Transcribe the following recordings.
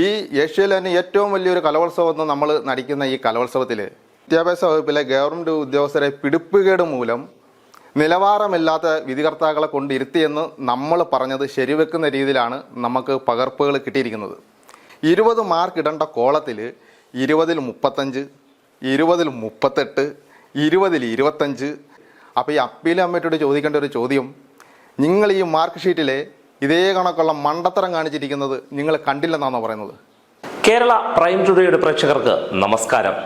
ഈ ഏഷ്യയിലെ തന്നെ ഏറ്റവും വലിയൊരു കലോത്സവം എന്ന് നമ്മൾ നടിക്കുന്ന ഈ കലോത്സവത്തിൽ വിദ്യാഭ്യാസ വകുപ്പിലെ ഗവൺമെന്റ് ഉദ്യോഗസ്ഥരെ പിടിപ്പുകേട് മൂലം നിലവാരമില്ലാത്ത വിധികർത്താക്കളെ കൊണ്ടിരുത്തിയെന്ന് നമ്മൾ പറഞ്ഞത് ശരിവെക്കുന്ന രീതിയിലാണ് നമുക്ക് പകർപ്പുകൾ കിട്ടിയിരിക്കുന്നത്. ഇരുപത് മാർക്ക് ഇടേണ്ട കോളത്തിൽ ഇരുപതിൽ മുപ്പത്തഞ്ച് ഇരുപതിൽ മുപ്പത്തെട്ട് ഇരുപതിൽ ഇരുപത്തഞ്ച്. അപ്പോൾ ഈ അപ്പീൽ അമ്മയോട് ചോദിക്കേണ്ട ഒരു ചോദ്യം നിങ്ങൾ ഈ മാർക്ക് ഷീറ്റിലെ ഇതേ കണക്കുള്ള മണ്ടത്തരം കാണിച്ചിരിക്കുന്നത് നിങ്ങൾ കണ്ടില്ലെന്നാണ് പറയുന്നത്? കേരള പ്രൈം ടുഡേയുടെ പ്രേക്ഷകർക്ക് നമസ്കാരം.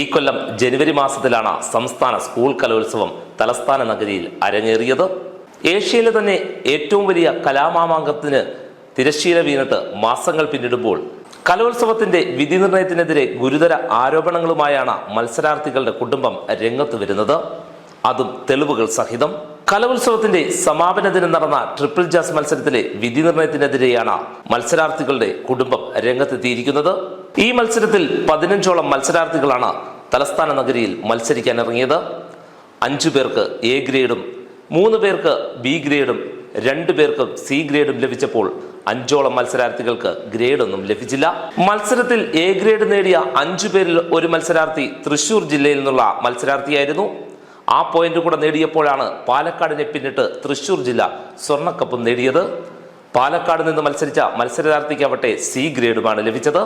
ഈ കൊല്ലം ജനുവരി മാസത്തിലാണ് സംസ്ഥാന സ്കൂൾ കലോത്സവം തലസ്ഥാന നഗരിയിൽ അരങ്ങേറിയത്. ഏഷ്യയിലെ തന്നെ ഏറ്റവും വലിയ കലാമാമാങ്കത്തിന് തിരശ്ശീല വീണിട്ട് മാസങ്ങൾ പിന്നിടുമ്പോൾ കലോത്സവത്തിന്റെ വിധി നിർണയത്തിനെതിരെ ഗുരുതര ആരോപണങ്ങളുമായാണ് മത്സരാർത്ഥികളുടെ കുടുംബം രംഗത്ത് വരുന്നത്. അതും തെളിവുകൾ സഹിതം. കലോത്സവത്തിന്റെ സമാപന ദിനം നടന്ന ട്രിപ്പിൾ ജാസ് മത്സരത്തിലെ വിധി നിർണയത്തിനെതിരെയാണ് മത്സരാർത്ഥികളുടെ കുടുംബം രംഗത്തെത്തിയിരിക്കുന്നത്. ഈ മത്സരത്തിൽ പതിനഞ്ചോളം മത്സരാർത്ഥികളാണ് തലസ്ഥാന നഗരിയിൽ മത്സരിക്കാൻ ഇറങ്ങിയത്. അഞ്ചു പേർക്ക് എ ഗ്രേഡും മൂന്ന് പേർക്ക് ബി ഗ്രേഡും രണ്ടു പേർക്കും സി ഗ്രേഡും ലഭിച്ചപ്പോൾ അഞ്ചോളം മത്സരാർത്ഥികൾക്ക് ഗ്രേഡൊന്നും ലഭിച്ചില്ല. മത്സരത്തിൽ എ ഗ്രേഡ് നേടിയ അഞ്ചു പേരിൽ ഒരു മത്സരാർത്ഥി തൃശൂർ ജില്ലയിൽ നിന്നുള്ള മത്സരാർത്ഥിയായിരുന്നു. ആ പോയിന്റ് കൂടെ നേടിയപ്പോഴാണ് പാലക്കാടിനെ പിന്നിട്ട് തൃശൂർ ജില്ല സ്വർണക്കപ്പും നേടിയത്. പാലക്കാട് നിന്ന് മത്സരിച്ച മത്സരാർത്ഥിക്കാവട്ടെ സി ഗ്രേഡുമാണ് ലഭിച്ചത്.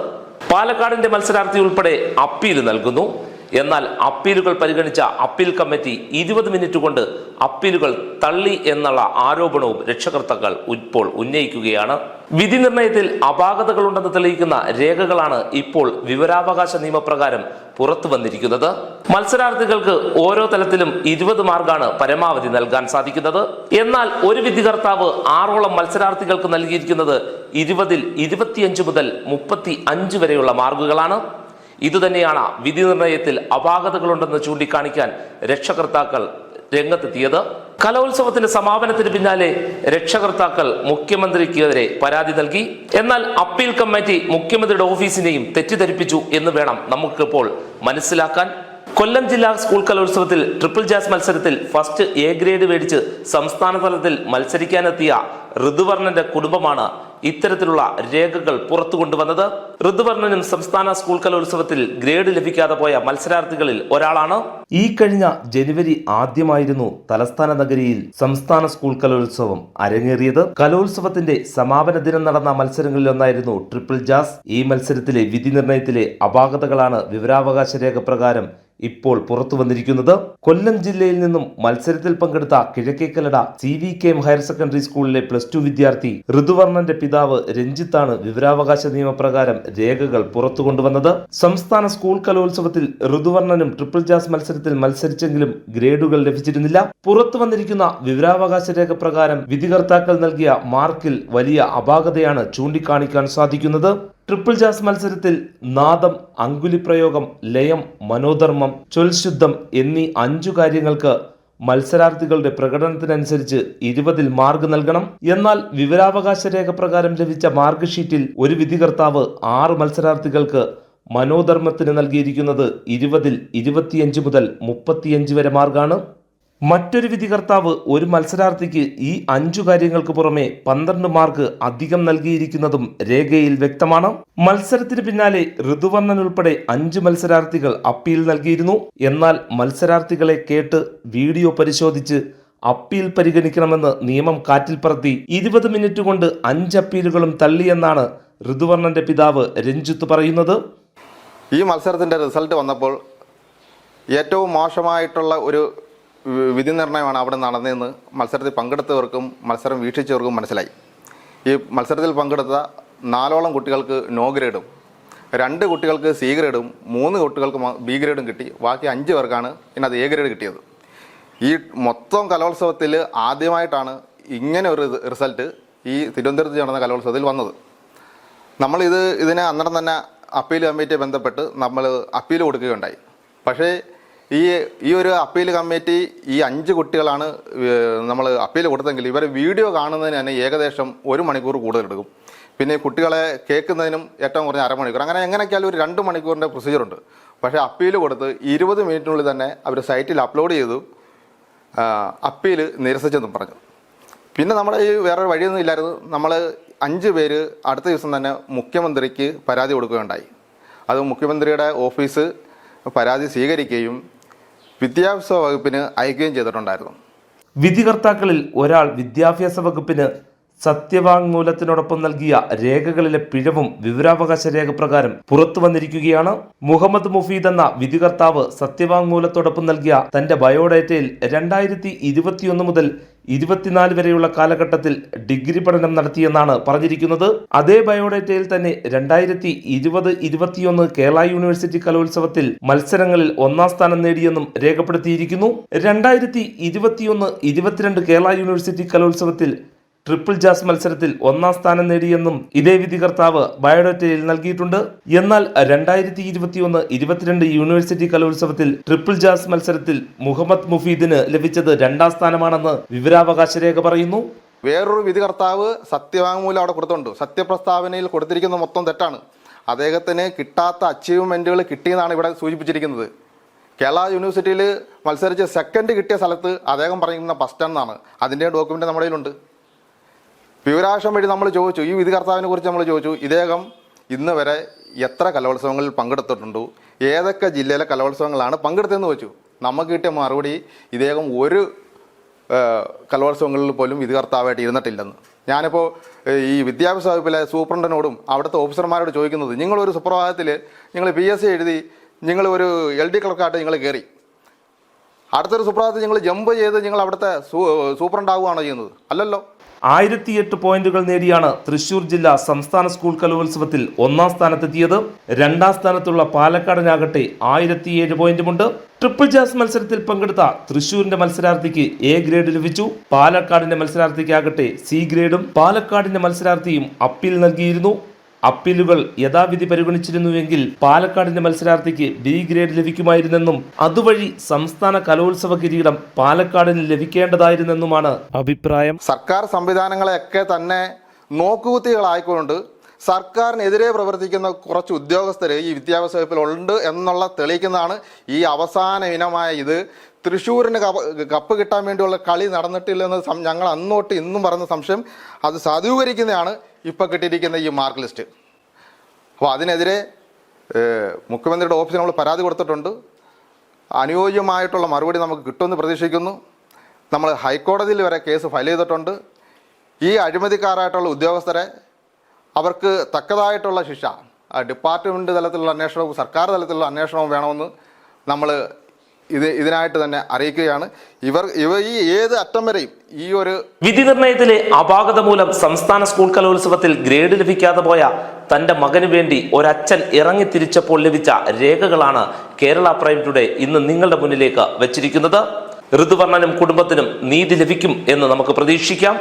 പാലക്കാടിന്റെ മത്സരാർത്ഥി ഉൾപ്പെടെ അപ്പീൽ നൽകുന്നു. എന്നാൽ അപ്പീലുകൾ പരിഗണിച്ച അപ്പീൽ കമ്മിറ്റി ഇരുപത് മിനിറ്റ് കൊണ്ട് അപ്പീലുകൾ തള്ളി എന്നുള്ള ആരോപണവും രക്ഷകർത്താക്കൾ ഇപ്പോൾ ഉന്നയിക്കുകയാണ്. വിധി നിർണയത്തിൽ അപാകതകളുണ്ടെന്ന് തെളിയിക്കുന്ന രേഖകളാണ് ഇപ്പോൾ വിവരാവകാശ നിയമപ്രകാരം പുറത്തു വന്നിരിക്കുന്നത്. മത്സരാർത്ഥികൾക്ക് ഓരോ തലത്തിലും ഇരുപത് മാർക്കാണ് പരമാവധി നൽകാൻ സാധിക്കുന്നത്. എന്നാൽ ഒരു വിധികർത്താവ് ആറോളം മത്സരാർത്ഥികൾക്ക് നൽകിയിരിക്കുന്നത് ഇരുപതിൽ ഇരുപത്തിയഞ്ച് മുതൽ മുപ്പത്തി അഞ്ച് വരെയുള്ള മാർക്കുകളാണ്. ഇതുതന്നെയാണ് വിധി നിർണയത്തിൽ അപാകതകളുണ്ടെന്ന് ചൂണ്ടിക്കാണിക്കാൻ രക്ഷകർത്താക്കൾ രംഗത്തെത്തിയത്. കലോത്സവത്തിന്റെ സമാപനത്തിന് പിന്നാലെ രക്ഷകർത്താക്കൾ മുഖ്യമന്ത്രിക്കെതിരെ പരാതി നൽകി. എന്നാൽ അപ്പീൽ കമ്മിറ്റി മുഖ്യമന്ത്രിയുടെ ഓഫീസിനെയും തെറ്റിദ്ധരിപ്പിച്ചു എന്ന് വേണം നമുക്കിപ്പോൾ മനസ്സിലാക്കാൻ. കൊല്ലം ജില്ലാ സ്കൂൾ കലോത്സവത്തിൽ ട്രിപ്പിൾ ജാസ് മത്സരത്തിൽ ഫസ്റ്റ് എ ഗ്രേഡ് മേടിച്ച് സംസ്ഥാന തലത്തിൽ മത്സരിക്കാനെത്തിയ ഋതുവർണന്റെ കുടുംബമാണ് ഇത്തരത്തിലുള്ള രേഖകൾ പുറത്തു കൊണ്ടുവന്നത് ഋതുവർണനും സംസ്ഥാന സ്കൂൾ കലോത്സവത്തിൽ ഗ്രേഡ് ലഭിക്കാതെ പോയ മത്സരാർത്ഥികളിൽ ഒരാളാണ് ഈ കഴിഞ്ഞ ജനുവരി ആദ്യമായിരുന്നു തലസ്ഥാന നഗരിയിൽ സംസ്ഥാന സ്കൂൾ കലോത്സവം അരങ്ങേറിയത്. കലോത്സവത്തിന്റെ സമാപന ദിനം നടന്ന മത്സരങ്ങളിലൊന്നായിരുന്നു ട്രിപ്പിൾ ജാസ്. ഈ മത്സരത്തിലെ വിധി നിർണയത്തിലെ അപാകതകളാണ് വിവരാവകാശ രേഖ പ്രകാരം ഇപ്പോൾ പുറത്തു വന്നിരിക്കുന്നത്. കൊല്ലം ജില്ലയിൽ നിന്നും മത്സരത്തിൽ പങ്കെടുത്ത Kizhakkekallada C V K M higher secondary സ്കൂളിലെ പ്ലസ് ടു വിദ്യാർത്ഥി ഋതുവർണന്റെ പിതാവ് രഞ്ജിത്താണ് വിവരാവകാശ നിയമപ്രകാരം രേഖകൾ പുറത്തു കൊണ്ടുവന്നത്. സംസ്ഥാന സ്കൂൾ കലോത്സവത്തിൽ ഋതുവർണനും ട്രിപ്പിൾ ജാസ് മത്സരത്തിൽ മത്സരിച്ചെങ്കിലും ഗ്രേഡുകൾ ലഭിച്ചിരുന്നില്ല. പുറത്തു വന്നിരിക്കുന്ന വിവരാവകാശ രേഖ പ്രകാരം വിധികർത്താക്കൾ നൽകിയ മാർക്കിൽ വലിയ അപാകതയാണ് ചൂണ്ടിക്കാണിക്കാൻ സാധിക്കുന്നത്. ട്രിപ്പിൾ ജാസ് മത്സരത്തിൽ നാദം അങ്കുലിപ്രയോഗം ലയം മനോധർമ്മം ചൊൽശുദ്ധം എന്നീ അഞ്ചു കാര്യങ്ങൾക്ക് മത്സരാർത്ഥികളുടെ പ്രകടനത്തിനനുസരിച്ച് ഇരുപതിൽ മാർക്ക് നൽകണം. എന്നാൽ വിവരാവകാശ രേഖ പ്രകാരം ലഭിച്ച മാർക്ക് ഷീറ്റിൽ ഒരു വിധികർത്താവ് ആറ് മത്സരാർത്ഥികൾക്ക് മനോധർമ്മത്തിന് നൽകിയിരിക്കുന്നത് ഇരുപതിൽ ഇരുപത്തിയഞ്ച് മുതൽ മുപ്പത്തിയഞ്ച് വരെ മാർക്കാണ് മറ്റൊരു വിധികർത്താവ് ഒരു മത്സരാർത്ഥിക്ക് ഈ അഞ്ചു കാര്യങ്ങൾക്ക് പുറമെ പന്ത്രണ്ട് മാർക്ക് അധികം നൽകിയിരിക്കുന്നതും രേഖയിൽ വ്യക്തമാണ്. മത്സരത്തിന് പിന്നാലെ ഋതുവർണൻ ഉൾപ്പെടെ അഞ്ച് മത്സരാർത്ഥികൾ അപ്പീൽ നൽകിയിരുന്നു. എന്നാൽ മത്സരാർത്ഥികളെ കേട്ട് വീഡിയോ പരിശോധിച്ച് അപ്പീൽ പരിഗണിക്കണമെന്ന് നിയമം കാറ്റിൽ പറത്തി ഇരുപത് മിനിറ്റ് കൊണ്ട് അഞ്ച് അപ്പീലുകളും തള്ളിയെന്നാണ് ഋതുവർണന്റെ പിതാവ് രഞ്ജിത്ത് പറയുന്നത്. ഈ മത്സരത്തിന്റെ റിസൾട്ട് വന്നപ്പോൾ ഏറ്റവും മോശമായിട്ടുള്ള ഒരു വിധി നിർണയമാണ് അവിടെ നടന്നതെന്ന് മത്സരത്തിൽ പങ്കെടുത്തവർക്കും മത്സരം വീക്ഷിച്ചവർക്കും മനസ്സിലായി. ഈ മത്സരത്തിൽ പങ്കെടുത്ത നാലോളം കുട്ടികൾക്ക് നോ ഗ്രേഡും രണ്ട് കുട്ടികൾക്ക് സി ഗ്രേഡും മൂന്ന് കുട്ടികൾക്ക് ബി ഗ്രേഡും കിട്ടി. ബാക്കി അഞ്ച് പേർക്കാണ് അത് എ ഗ്രേഡ് കിട്ടിയത്. ഈ മൊത്തം കലോത്സവത്തിൽ ആദ്യമായിട്ടാണ് ഇങ്ങനെ ഒരു റിസൾട്ട് ഈ തിരുവനന്തപുരത്ത് നടന്ന കലോത്സവത്തിൽ വന്നത്. നമ്മളിത് ഇതിനെ അന്നേരം തന്നെ അപ്പീൽ കമ്മിറ്റി ബന്ധപ്പെട്ട് നമ്മൾ അപ്പീൽ കൊടുക്കുകയുണ്ടായി. പക്ഷേ ഈ ഈ ഒരു അപ്പീൽ കമ്മിറ്റി ഈ അഞ്ച് കുട്ടികളാണ് നമ്മൾ അപ്പീൽ കൊടുത്തെങ്കിൽ ഇവർ വീഡിയോ കാണുന്നതിന് തന്നെ ഏകദേശം ഒരു മണിക്കൂർ കൂടുതൽ എടുക്കും. പിന്നെ കുട്ടികളെ കേൾക്കുന്നതിനും ഏറ്റവും കുറഞ്ഞ അരമണിക്കൂർ. അങ്ങനെ എങ്ങനെയൊക്കെയാലും ഒരു രണ്ട് മണിക്കൂറിന്റെ പ്രൊസീജിയറുണ്ട് പക്ഷേ അപ്പീൽ കൊടുത്ത് ഇരുപത് മിനിറ്റിനുള്ളിൽ തന്നെ അവർ സൈറ്റിൽ അപ്ലോഡ് ചെയ്തു അപ്പീൽ നിരസിച്ചെന്നും പറഞ്ഞു. പിന്നെ നമ്മുടെ ഈ വേറൊരു വഴിയൊന്നും ഇല്ലായിരുന്നു. നമ്മൾ അഞ്ച് പേര് അടുത്ത ദിവസം തന്നെ മുഖ്യമന്ത്രിക്ക് പരാതി കൊടുക്കുകയുണ്ടായി. അത് മുഖ്യമന്ത്രിയുടെ ഓഫീസ് പരാതി സ്വീകരിക്കുകയും വിദ്യാഭ്യാസ വകുപ്പിന് അയക്കുകയും ചെയ്തിട്ടുണ്ടായിരുന്നു. വിധികർത്താക്കളിൽ ഒരാൾ വിദ്യാഭ്യാസ വകുപ്പിന് സത്യവാങ്മൂലത്തിനോടൊപ്പം നൽകിയ രേഖകളിലെ പിഴവും വിവരാവകാശ രേഖ പ്രകാരം പുറത്തു വന്നിരിക്കുകയാണ്. മുഹമ്മദ് മുഫീദ് എന്ന വിധികർത്താവ് സത്യവാങ്മൂലത്തോടൊപ്പം നൽകിയ തന്റെ ബയോഡേറ്റയിൽ രണ്ടായിരത്തി ഇരുപത്തിയൊന്ന് മുതൽ ഇരുപത്തിനാല് വരെയുള്ള കാലഘട്ടത്തിൽ ഡിഗ്രി പഠനം നടത്തിയെന്നാണ് പറഞ്ഞിരിക്കുന്നത്. അതേ ബയോഡേറ്റയിൽ തന്നെ രണ്ടായിരത്തി ഇരുപത് ഇരുപത്തിയൊന്ന് കേരള യൂണിവേഴ്സിറ്റി കലോത്സവത്തിൽ മത്സരങ്ങളിൽ ഒന്നാം സ്ഥാനം നേടിയെന്നും രേഖപ്പെടുത്തിയിരിക്കുന്നു. രണ്ടായിരത്തി ഇരുപത്തിയൊന്ന് ഇരുപത്തിരണ്ട് കേരള യൂണിവേഴ്സിറ്റി കലോത്സവത്തിൽ ട്രിപ്പിൾ ജാസ് മത്സരത്തിൽ ഒന്നാം സ്ഥാനം നേടിയെന്നും ഇതേ വിധികർത്താവ് ബയോഡേറ്റയിൽ നൽകിയിട്ടുണ്ട്. എന്നാൽ രണ്ടായിരത്തി ഇരുപത്തിയൊന്ന് ഇരുപത്തിരണ്ട് യൂണിവേഴ്സിറ്റി കലോത്സവത്തിൽ ട്രിപ്പിൾ ജാസ് മത്സരത്തിൽ മുഹമ്മദ് മുഫീദിന് ലഭിച്ചത് രണ്ടാം സ്ഥാനമാണെന്ന് വിവരാവകാശ രേഖ പറയുന്നു. വേറൊരു വിധികർത്താവ് സത്യവാങ്മൂലം അവിടെ കൊടുത്തിട്ടുണ്ട്. സത്യപ്രസ്താവനയിൽ കൊടുത്തിരിക്കുന്ന മൊത്തം തെറ്റാണ്. അദ്ദേഹത്തിന് കിട്ടാത്ത അച്ചീവ്മെന്റുകൾ കിട്ടിയെന്നാണ് ഇവിടെ സൂചിപ്പിച്ചിരിക്കുന്നത്. കേരള യൂണിവേഴ്സിറ്റിയിൽ മത്സരിച്ച് സെക്കൻഡ് കിട്ടിയ സ്ഥലത്ത് അദ്ദേഹം പറയുന്ന ഫസ്റ്റ് എന്നാണ്. അതിന്റെ ഡോക്യുമെന്റ് നമ്മുടെ കയ്യിലുണ്ട്. വിവരാശം വഴി നമ്മൾ ചോദിച്ചു ഈ വിധി കർത്താവിനെ കുറിച്ച് നമ്മൾ ചോദിച്ചു ഇദ്ദേഹം ഇന്ന് വരെ എത്ര കലോത്സവങ്ങളിൽ പങ്കെടുത്തിട്ടുണ്ട് ഏതൊക്കെ ജില്ലയിലെ കലോത്സവങ്ങളാണ് പങ്കെടുത്തതെന്ന് ചോദിച്ചു. നമുക്ക് കിട്ടിയ മറുപടി ഇദ്ദേഹം ഒരു കലോത്സവങ്ങളിൽ പോലും വിധി കർത്താവായിട്ട് ഇരുന്നിട്ടില്ലെന്ന്. ഞാനിപ്പോൾ ഈ വിദ്യാഭ്യാസ വകുപ്പിലെ സൂപ്രണ്ടനോടും അവിടുത്തെ ഓഫീസർമാരോട് ചോദിക്കുന്നത് നിങ്ങളൊരു സുപ്രഭാതത്തിൽ നിങ്ങൾ പി എസ് സി എഴുതി നിങ്ങൾ ഒരു എൽ ഡി ക്ലർക്കായിട്ട് നിങ്ങൾ കയറി അടുത്തൊരു സുപ്രഭാതത്തിൽ ഞങ്ങൾ ജമ്പ് ചെയ്ത് നിങ്ങൾ അവിടുത്തെ സൂപ്രണ്ടാവുകയാണോ ചെയ്യുന്നത്. അല്ലല്ലോ. ആയിരത്തി എട്ട് പോയിന്റുകൾ നേടിയാണ് തൃശൂർ ജില്ല സംസ്ഥാന സ്കൂൾ കലോത്സവത്തിൽ ഒന്നാം സ്ഥാനത്തെത്തിയത്. രണ്ടാം സ്ഥാനത്തുള്ള പാലക്കാടിനാകട്ടെ ആയിരത്തി ഏഴ് പോയിന്റുമുണ്ട്. ട്രിപ്പിൾ ജാസ് മത്സരത്തിൽ പങ്കെടുത്ത തൃശൂരിന്റെ മത്സരാർത്ഥിക്ക് എ ഗ്രേഡ് ലഭിച്ചു. പാലക്കാടിന്റെ മത്സരാർത്ഥിക്കാകട്ടെ സി ഗ്രേഡും പാലക്കാടിന്റെ മത്സരാർത്ഥിയും അപ്പീൽ നൽകിയിരുന്നു. അപ്പീലുകൾ യഥാവിധി പരിഗണിച്ചിരുന്നുവെങ്കിൽ പാലക്കാടിന്റെ മത്സരാർത്ഥിക്ക് ബി ഗ്രേഡ് ലഭിക്കുമായിരുന്നെന്നും അതുവഴി സംസ്ഥാന കലോത്സവ കിരീടം പാലക്കാടിന് ലഭിക്കേണ്ടതായിരുന്നെന്നുമാണ് അഭിപ്രായം. സർക്കാർ സംവിധാനങ്ങളെയൊക്കെ തന്നെ നോക്കുകുത്തികളായിക്കൊണ്ട് സർക്കാരിനെതിരെ പ്രവർത്തിക്കുന്ന കുറച്ച് ഉദ്യോഗസ്ഥർ ഈ വിദ്യാഭ്യാസ വകുപ്പിൽ ഉണ്ട് എന്നുള്ള തെളിയിക്കുന്നതാണ് ഈ അവസാന ഇനമായ ഇത്. തൃശ്ശൂരിന് കപ്പ് കിട്ടാൻ വേണ്ടിയുള്ള കളി നടന്നിട്ടില്ലെന്ന് ഞങ്ങൾ അന്നോട്ട് ഇന്നും പറയുന്ന സംശയം അത് സാധൂകരിക്കുന്നതാണ്. ഇപ്പോൾ കിട്ടിയിരിക്കുന്ന ഈ മാർക്ക് ലിസ്റ്റ്. അപ്പോൾ അതിനെതിരെ മുഖ്യമന്ത്രിയുടെ ഓഫീസിൽ നമ്മൾ പരാതി കൊടുത്തിട്ടുണ്ട്. അനുയോജ്യമായിട്ടുള്ള മറുപടി നമുക്ക് കിട്ടുമെന്ന് പ്രതീക്ഷിക്കുന്നു. നമ്മൾ ഹൈക്കോടതിയിൽ വരെ കേസ് ഫയൽ ചെയ്തിട്ടുണ്ട്. ഈ അഴിമതിക്കാരായിട്ടുള്ള ഉദ്യോഗസ്ഥരെ അവർക്ക് തക്കതായിട്ടുള്ള ശിക്ഷ ഡിപ്പാർട്ട്മെന്റ് തലത്തിലുള്ള അന്വേഷണവും സർക്കാർ തലത്തിലുള്ള അന്വേഷണവും വേണമെന്ന് നമ്മൾ ഇത് ഇതിനായിട്ട് തന്നെ അറിയിക്കുകയാണ്. ഇവർ ഇവ ഈ ഏത് അറ്റം വരെയും ഈ ഒരു വിധി നിർണയത്തിലെ അപാകത മൂലം സംസ്ഥാന സ്കൂൾ കലോത്സവത്തിൽ ഗ്രേഡ് ലഭിക്കാതെ പോയ തന്റെ മകന് വേണ്ടി ഒരച്ഛൻ ഇറങ്ങി തിരിച്ചപ്പോൾ ലഭിച്ച രേഖകളാണ് കേരള പ്രൈം ടുഡേ ഇന്ന് നിങ്ങളുടെ മുന്നിലേക്ക് വെച്ചിരിക്കുന്നത്. ഋതുവർണനും കുടുംബത്തിനും നീതി ലഭിക്കും എന്ന് നമുക്ക് പ്രതീക്ഷിക്കാം.